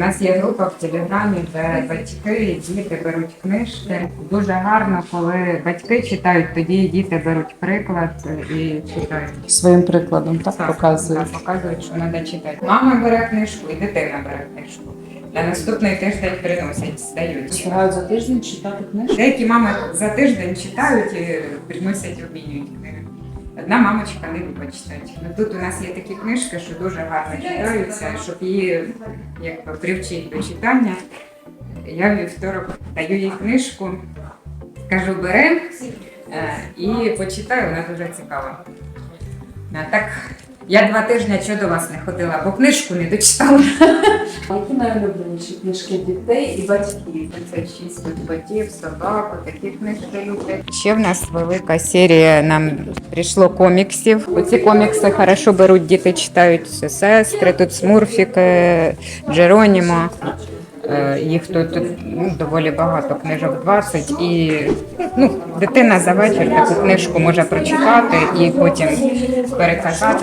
У нас є група в телеграмі, де батьки і діти беруть книжки. Дуже гарно, коли батьки читають, тоді діти беруть приклад і читають. Своїм прикладом так, показують. Так, показують, що треба читати. Мама бере книжку і дитина бере книжку. На наступний тиждень приносять, здають. Старають за тиждень читати книжку. Деякі мами за тиждень читають і приносять, обмінюють книги. Одна мамочка не любить читати. Ну тут у нас є такі книжки, що дуже гарно читаються, щоб її якби привчити до читання. Я вівторок даю їй книжку, кажу, бери е, і почитай, вона дуже цікава. Так, я два тижні що до вас не ходила, бо книжку не дочитала. Які найулюбленіші книжки дітей і батьків? 36 тут котів, собак, такі книжки люблять. Ще в нас велика серія нам прийшло коміксів. Оці комікси хорошо беруть, діти читають сестри, тут смурфіки, Джеронімо. Е, Їх тут ну, доволі багато книжок 20 і ну, дитина за вечір таку книжку може прочитати і потім переказати.